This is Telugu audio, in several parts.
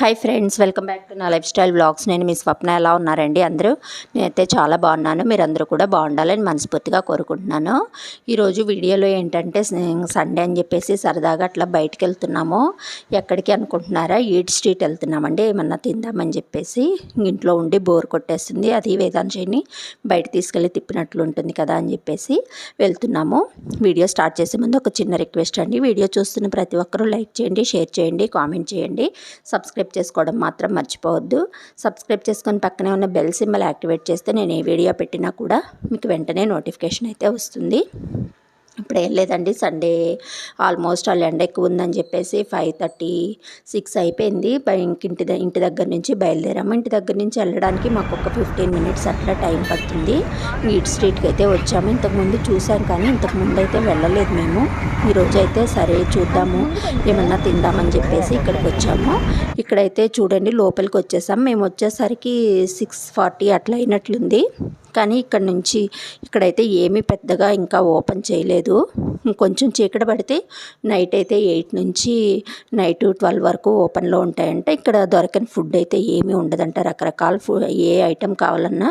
Hi friends welcome back to నా లైఫ్ స్టైల్ బ్లాగ్స్ నేను మీ స్వప్న ఎలా ఉన్నారండి అందరూ? నేనైతే చాలా బాగున్నాను. మీరందరూ కూడా బాగుండాలని మనస్ఫూర్తిగా కోరుకుంటున్నాను. ఈరోజు వీడియోలో ఏంటంటే సండే అని చెప్పేసి సరదాగా అట్లా బయటికి వెళ్తున్నాము ఎక్కడికి అనుకుంటున్నారా? ఈట్ స్ట్రీట్ వెళ్తున్నామండి. ఏమన్నా తిందామని చెప్పేసి ఇంట్లో ఉండి బోర్ కొట్టేస్తుంది. అది వేదాంశని బయట తీసుకెళ్ళి తిప్పినట్లు ఉంటుంది కదా అని చెప్పేసి వెళ్తున్నాము. వీడియో స్టార్ట్ చేసే ముందు ఒక చిన్న రిక్వెస్ట్ అండి. వీడియో చూస్తున్న ప్రతి ఒక్కరూ లైక్ చేయండి షేర్ చేయండి కామెంట్ చేయండి. సబ్స్క్రైబ్ చేసుకోవడం మాత్రం మర్చిపోవద్దు. సబ్స్క్రైబ్ చేసుకొని పక్కనే ఉన్న బెల్ సింబల్ యాక్టివేట్ చేస్తే నేను ఏ వీడియో పెట్టినా కూడా మీకు వెంటనే నోటిఫికేషన్ అయితే వస్తుంది. ఇప్పుడు ఏం లేదండి సండే ఆల్మోస్ట్ వాళ్ళు ఎండ ఎక్కువ ఉందని చెప్పేసి ఫైవ్ థర్టీ సిక్స్ అయిపోయింది. బయ- ఇంటి ఇంటి దగ్గర నుంచి బయలుదేరాము. ఇంటి దగ్గర నుంచి వెళ్ళడానికి మాకు ఒక ఫిఫ్టీన్ మినిట్స్ అట్లా టైం పడుతుంది. ఈట్ స్ట్రీట్కి అయితే వచ్చాము. ఇంతకుముందు చూసాం కానీ ఇంతకుముందు అయితే వెళ్ళలేదు మేము. ఈరోజు అయితే సరే చూద్దాము ఏమన్నా తిందామని చెప్పేసి ఇక్కడికి వచ్చాము. ఇక్కడైతే చూడండి లోపలికి వచ్చేసాం మేము వచ్చేసరికి సిక్స్ ఫార్టీ అట్లా అయినట్లుంది. కానీ ఇక్కడ నుంచి ఇక్కడైతే ఏమీ పెద్దగా ఇంకా ఓపెన్ చేయలేదు. కొంచెం చీకటి పడితే నైట్ అయితే ఎయిట్ నుంచి నైట్ ట్వెల్వ్ వరకు ఓపెన్లో ఉంటాయంట. ఇక్కడ దొరకని ఫుడ్ అయితే ఏమీ ఉండదంట. రకరకాల ఫుడ్ ఏ ఐటెం కావాలన్నా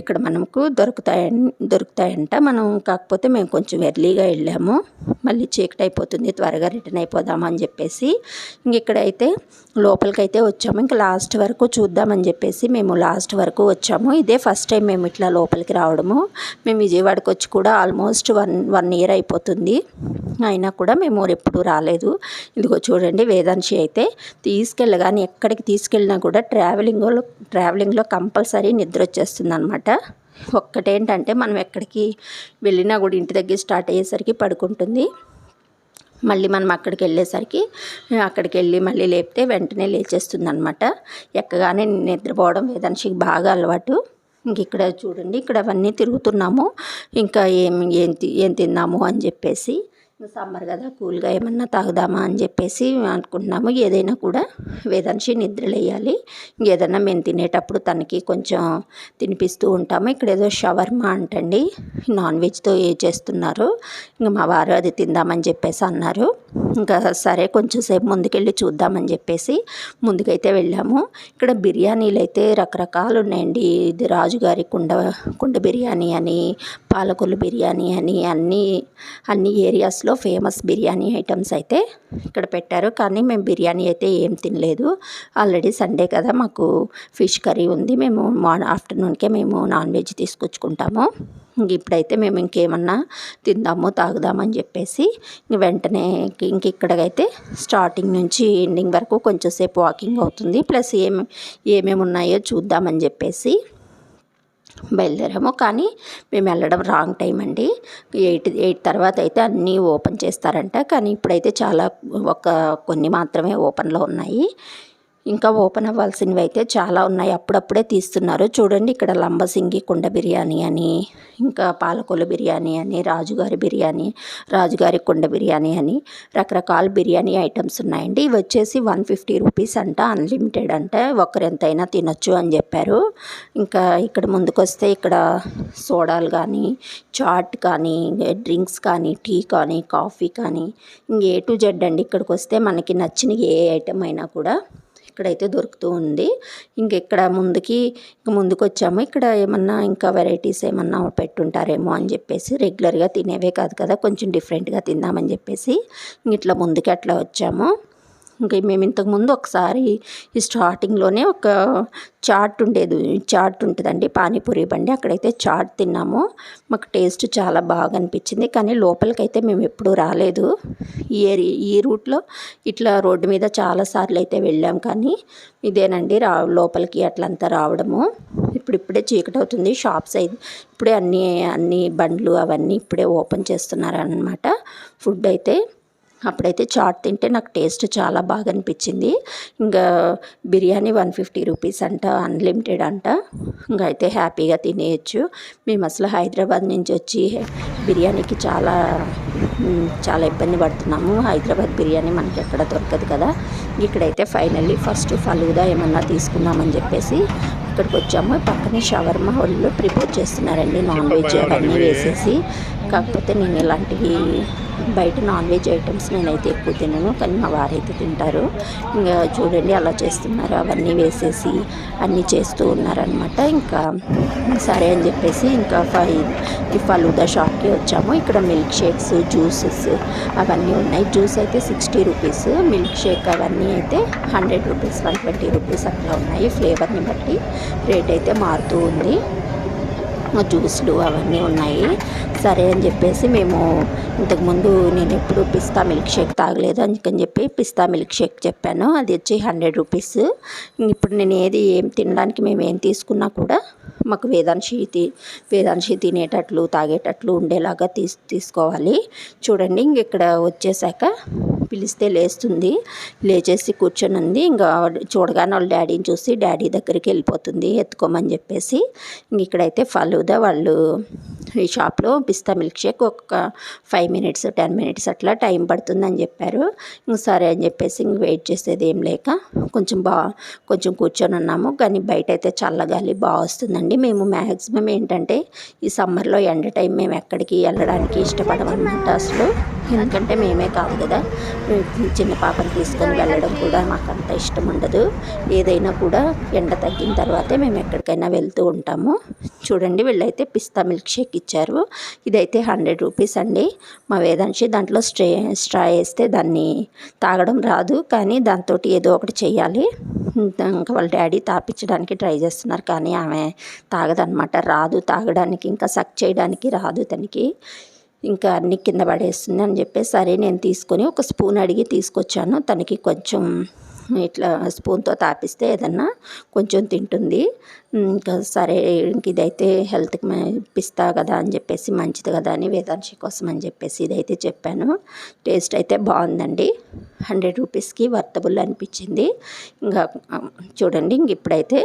ఇక్కడ మనకు దొరుకుతాయి దొరుకుతాయంట. మనం కాకపోతే మేము కొంచెం ఎర్లీగా వెళ్ళాము. మళ్ళీ చీకటి అయిపోతుంది. త్వరగా రిటర్న్ అయిపోదామని అని చెప్పేసి ఇంక ఇక్కడైతే లోపలికైతే వచ్చాము. ఇంకా లాస్ట్ వరకు చూద్దామని చెప్పేసి మేము లాస్ట్ వరకు వచ్చాము. ఇదే ఫస్ట్ టైం మేము ఇట్లా లోపలికి రావడము. మేము విజయవాడకి వచ్చి కూడా ఆల్మోస్ట్ వన్ వన్ ఇయర్ అయిపోతుంది. అయినా కూడా మేము ఎప్పుడు రాలేదు. ఇదిగో చూడండి వేదాంశి అయితే తీసుకెళ్ళగానే ఎక్కడికి తీసుకెళ్ళినా కూడా ట్రావెలింగ్లో ట్రావెలింగ్లో కంపల్సరీ నిద్ర వచ్చేస్తుంది అనమాట ఒక్కటేంటంటే మనం ఎక్కడికి వెళ్ళినా కూడా ఇంటి దగ్గర స్టార్ట్ అయ్యేసరికి పడుకుంటుంది. మళ్ళీ మనం అక్కడికి వెళ్ళేసరికి అక్కడికి వెళ్ళి మళ్ళీ లేపితే వెంటనే లేచేస్తుంది అనమాట ఎక్కగానే నిద్రపోవడం వేదాంశికి బాగా అలవాటు. ఇంక ఇక్కడ చూడండి ఇక్కడ అవన్నీ తిరుగుతున్నాము. ఇంకా ఏం ఏం ఏం తిన్నాము అని చెప్పేసి సమ్మర్ కదా కూల్గా ఏమన్నా తాగుదామా అని చెప్పేసి అనుకుంటున్నాము. ఏదైనా కూడా వేదాంశి నిద్రలేయాలి. ఏదైనా మేము తినేటప్పుడు తనకి కొంచెం తినిపిస్తూ ఉంటాము. ఇక్కడ ఏదో షవర్మా అంటండి. నాన్ వెజ్తో ఏ చేస్తున్నారు? ఇంకా మా వారు అది తిందామని చెప్పేసి అన్నారు. ఇంకా సరే కొంచెం సేపు ముందుకెళ్ళి చూద్దామని చెప్పేసి ముందుకైతే వెళ్ళాము. ఇక్కడ బిర్యానీలు అయితే రకరకాలు ఉన్నాయండి. ఇది రాజుగారి కుండ కుండ బిర్యానీ అని పాలకొల్లు బిర్యానీ అని అన్ని అన్ని ఏరియాస్లో ఫేమస్ బిర్యానీ ఐటమ్స్ అయితే ఇక్కడ పెట్టారు. కానీ మేము బిర్యానీ అయితే ఏం తినలేదు. ఆల్రెడీ సండే కదా మాకు ఫిష్ కర్రీ ఉంది. మేము మార్నింగ్ ఆఫ్టర్నూన్కే మేము నాన్ వెజ్ తీసుకొచ్చుకుంటాము. ఇప్పుడైతే మేము ఇంకేమన్నా తిందాము తాగుదామని చెప్పేసి వెంటనే ఇంక ఇక్కడైతే స్టార్టింగ్ నుంచి ఎండింగ్ వరకు కొంచెం సేపు వాకింగ్ అవుతుంది. ప్లస్ ఏమి ఏమేమి ఉన్నాయో చూద్దామని చెప్పేసి బయలుదేరాము. కానీ మేము వెళ్ళడం రాంగ్ టైం అండి. ఎయిట్ ఎయిట్ తర్వాత అయితే అన్నీ ఓపెన్ చేస్తారంట. కానీ ఇప్పుడైతే చాలా ఒక కొన్ని మాత్రమే ఓపెన్లో ఉన్నాయి. ఇంకా ఓపెన్ అవ్వాల్సినవి అయితే చాలా ఉన్నాయి. అప్పుడప్పుడే తీస్తున్నారు. చూడండి ఇక్కడ లంబసింగి కుండ బిర్యానీ అని ఇంకా పాలకొల్లు బిర్యానీ అని రాజుగారి బిర్యానీ రాజుగారి కుండ బిర్యానీ అని రకరకాల బిర్యానీ ఐటమ్స్ ఉన్నాయండి. ఇవి వచ్చేసి వన్ ఫిఫ్టీ రూపీస్ అంట అన్లిమిటెడ్ అంటే ఒకరు ఎంతైనా తినొచ్చు అని చెప్పారు. ఇంకా ఇక్కడ ముందుకొస్తే ఇక్కడ సోడాలు కానీ చాట్ కానీ డ్రింక్స్ కానీ టీ కానీ కాఫీ కానీ ఇంక ఏ టు జెడ్ అండి. ఇక్కడికి వస్తే మనకి నచ్చిన ఏ ఐటమ్ అయినా కూడా ఇక్కడైతే దొరుకుతూ ఉంది. ఇంక ఇక్కడ ముందుకి ఇంక ముందుకు వచ్చాము ఇక్కడ ఏమన్నా ఇంకా వెరైటీస్ ఏమన్నా పెట్టుంటారేమో అని చెప్పేసి రెగ్యులర్గా తినేవే కాదు కదా కొంచెం డిఫరెంట్గా తిందామని చెప్పేసి ఇంక ఇట్లా ముందుకి అట్లా వచ్చాము. ఇంకా మేము ఇంతకుముందు ఒకసారి ఈ స్టార్టింగ్లోనే ఒక చాట్ ఉండేది చాట్ ఉంటుందండి. పానీపూరి బండి. అక్కడైతే చాట్ తిన్నాము. మాకు టేస్ట్ చాలా బాగా అనిపించింది. కానీ లోపలికైతే మేము ఎప్పుడూ రాలేదు. ఈ ఏరి ఈ రూట్లో ఇట్లా రోడ్డు మీద చాలాసార్లు అయితే వెళ్ళాం. కానీ ఇదేనండి రా లోపలికి అట్లంతా రావడము. ఇప్పుడు ఇప్పుడే చీకటి అవుతుంది. షాప్స్ అయితే ఇప్పుడే అన్నీ అన్ని బండ్లు అవన్నీ ఇప్పుడే ఓపెన్ చేస్తున్నారనమాట ఫుడ్ అయితే అప్పుడైతే చాట్ తింటే నాకు టేస్ట్ చాలా బాగా అనిపించింది. ఇంకా బిర్యానీ వన్ ఫిఫ్టీ రూపీస్ అంట అన్లిమిటెడ్ అంట. ఇంకా అయితే హ్యాపీగా తినేయచ్చు. మేము అసలు హైదరాబాద్ నుంచి వచ్చి బిర్యానీకి చాలా చాలా ఇబ్బంది పడుతున్నాము. హైదరాబాద్ బిర్యానీ మనకి ఎక్కడ దొరకదు కదా. ఇక్కడైతే ఫైనల్లీ ఫస్ట్ ఫలూదా ఏమన్నా తీసుకుందామని చెప్పేసి ఇక్కడికి వచ్చాము. పక్కనే షవర్మా వాళ్ళు ప్రిపేర్ చేస్తున్నారండి నాన్ వెజ్ అవన్నీ వేసేసి. కాకపోతే నేను ఇలాంటివి బయట నాన్ వెజ్ ఐటమ్స్ నేనైతే ఎక్కువ తినను కానీ మా వారైతే తింటారు. ఇంకా చూడండి అలా చేస్తున్నారు. అవన్నీ వేసేసి అన్నీ చేస్తూ ఉన్నారనమాట ఇంకా సరే అని చెప్పేసి ఇంకా ఫై ఫలూదా షాప్కి వచ్చాము. ఇక్కడ మిల్క్ షేక్స్ జ్యూసెస్ అవన్నీ ఉన్నాయి. జ్యూస్ అయితే సిక్స్టీ రూపీస్ మిల్క్ షేక్ అవన్నీ అయితే hundred rupees one twenty rupees అట్లా ఉన్నాయి. ఫ్లేవర్ని బట్టి రేట్ అయితే మారుతూ ఉంది. జ్యూస్లు అవన్నీ ఉన్నాయి. సరే అని చెప్పేసి మేము ఇంతకుముందు నేను ఎప్పుడు పిస్తా మిల్క్ షేక్ తాగలేదు అందుకని చెప్పి పిస్తా మిల్క్ షేక్ చెప్పాను. అది వచ్చి హండ్రెడ్ రూపీస్. ఇప్పుడు నేను ఏది ఏం తినడానికి మేము ఏం తీసుకున్నా కూడా మాకు వేదాంశి తి వేదాంశి తినేటట్లు తాగేటట్లు ఉండేలాగా తీసు తీసుకోవాలి. చూడండి ఇంక ఇక్కడ వచ్చేసాక పిలిస్తే లేస్తుంది. లేచేసి కూర్చొని ఉంది ఇంకా చూడగానే వాళ్ళ డాడీని చూసి డాడీ దగ్గరికి వెళ్ళిపోతుంది ఎత్తుకోమని చెప్పేసి. ఇంక ఇక్కడైతే ఫలూదా వాళ్ళు ఈ షాప్లో పిస్తా మిల్క్ షేక్ ఒక ఫైవ్ మినిట్స్ టెన్ మినిట్స్ అట్లా టైం పడుతుందని చెప్పారు. ఇంక సరే అని చెప్పేసి ఇంక వెయిట్ చేసేది ఏం లేక కొంచెం బా కొంచెం కూర్చొని ఉన్నాము కానీ బయట అయితే చల్లగాలి బాగా వస్తుందండి. మేము మ్యాక్సిమం ఏంటంటే ఈ సమ్మర్లో ఎండ టైం మేము ఎక్కడికి వెళ్ళడానికి ఇష్టపడమన్నమాట అసలు. ఎందుకంటే మేమే కాదు కదా. చిన్న పాపను తీసుకొని వెళ్ళడం కూడా మాకు అంత ఇష్టం ఉండదు. ఏదైనా కూడా ఎండ తగ్గిన తర్వాతే మేము ఎక్కడికైనా వెళ్తూ ఉంటాము. చూడండి వీళ్ళైతే పిస్తా మిల్క్ షేక్ ఇచ్చారు. ఇదైతే హండ్రెడ్ రూపీస్ అండి. మా వేదాంశి దాంట్లో స్ట్రే స్ట్రా వేస్తే దాన్ని తాగడం రాదు. కానీ దాంతో ఏదో ఒకటి చేయాలి ఇంకా వాళ్ళ డాడీ తాపించడానికి ట్రై చేస్తున్నారు. కానీ ఆమె తాగదనమాట రాదు తాగడానికి ఇంకా సక్ చేయడానికి రాదు తనకి. ఇంకా అన్ని కింద పడేస్తుంది అని చెప్పేసి సరే నేను తీసుకొని ఒక స్పూన్ అడిగి తీసుకొచ్చాను. తనకి కొంచెం ఇట్లా స్పూన్తో తాపిస్తే ఏదన్నా కొంచెం తింటుంది. ఇంకా సరే ఇంక ఇదైతే హెల్త్కి పిస్తా కదా అని చెప్పేసి మంచిది కదా అని వేదాంశి కోసం అని చెప్పేసి ఇదైతే చెప్పాను. టేస్ట్ అయితే బాగుందండి. హండ్రెడ్ రూపీస్కి వర్తబుల్ అనిపించింది. ఇంకా చూడండి ఇంక ఇప్పుడైతే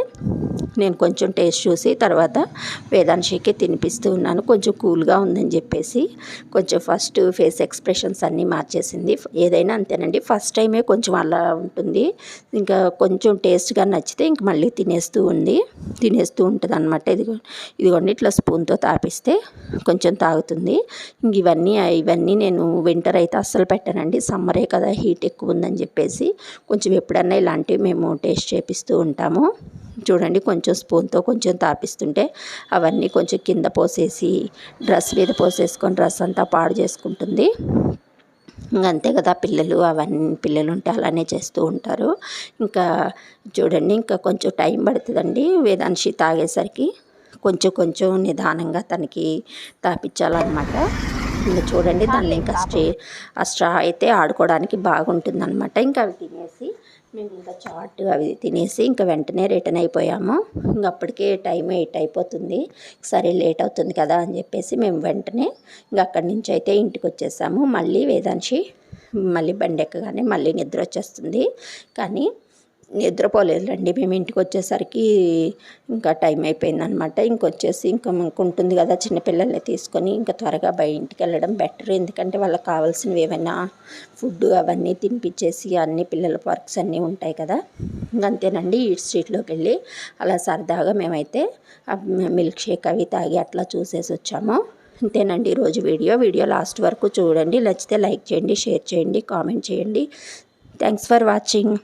నేను కొంచెం టేస్ట్ చూసి తర్వాత వేదాంశికి తినిపిస్తూ ఉన్నాను. కొంచెం కూల్గా ఉందని చెప్పేసి కొంచెం ఫస్ట్ ఫేస్ ఎక్స్ప్రెషన్స్ అన్నీ మార్చేసింది. ఏదైనా అంతేనండి. ఫస్ట్ టైమే కొంచెం అలా ఉంటుంది. ఇంకా కొంచెం టేస్ట్గా నచ్చితే ఇంక మళ్ళీ తినేస్తూ ఉంది. తినేస్తూ ఉంటుంది అనమాట ఇదిగో ఇదిగోండి ఇట్లా స్పూన్తో తాపిస్తే కొంచెం తాగుతుంది. ఇంక ఇవన్నీ ఇవన్నీ నేను వింటర్ అయితే అస్సలు పెట్టానండి. సమ్మరే కదా హీట్. ఎక్కువ ఉందని చెప్పేసి కొంచెం ఎప్పుడన్నా ఇలాంటివి మేము టేస్ట్ చేపిస్తూ ఉంటాము. చూడండి కొంచెం స్పూన్తో కొంచెం తాపిస్తుంటే అవన్నీ కొంచెం కింద పోసేసి డ్రెస్ మీద పోసేసుకొని డ్రెస్ అంతా పాడు చేసుకుంటుంది. అంతే కదా పిల్లలు అవన్నీ పిల్లలు ఉంటే అలానే చేస్తూ ఉంటారు. ఇంకా చూడండి ఇంకా కొంచెం టైం పడుతుందండి. వేదాంశి తాగేసరికి కొంచెం కొంచెం నిదానంగా తనకి తాపించాలన్నమాట ఇంకా చూడండి దాన్ని ఇంకా స్ట్రే ఆ స్ట్రా అయితే ఆడుకోవడానికి బాగుంటుందన్నమాట. ఇంకా అవి తినేసి మేము ఇంకా చాట్ అవి తినేసి ఇంకా వెంటనే రిటర్న్ అయిపోయాము. ఇంకా అప్పటికే టైం ఎయిట్ అయిపోతుంది. సరే లేట్ అవుతుంది కదా అని చెప్పేసి మేము వెంటనే ఇంకా అక్కడి నుంచి అయితే ఇంటికి వచ్చేసాము. మళ్ళీ వేదాంశి మళ్ళీ బండి ఎక్కగానే మళ్ళీ నిద్ర వచ్చేస్తుంది. కానీ నిద్రపోలేదులేండి. మేము ఇంటికి వచ్చేసరికి ఇంకా టైం అయిపోయిందనమాట. ఇంకొచ్చేసి ఇంకా ఉంటుంది కదా చిన్నపిల్లల్ని తీసుకొని ఇంకా త్వరగా బయ ఇంటికి వెళ్ళడం బెటర్. ఎందుకంటే వాళ్ళకి కావాల్సినవి ఏమైనా ఫుడ్ అవన్నీ తినిపించేసి అన్ని పిల్లల వర్క్స్ అన్నీ ఉంటాయి కదా. అంతేనండి. ఈ స్ట్రీట్లోకి వెళ్ళి అలా సరదాగా మేమైతే మిల్క్ షేక్ అవి తాగి అట్లా చూసేసి వచ్చాము. అంతేనండి ఈరోజు వీడియో. వీడియో లాస్ట్ వరకు చూడండి. నచ్చితే లైక్ చేయండి షేర్ చేయండి కామెంట్ చేయండి. Thanks for watching.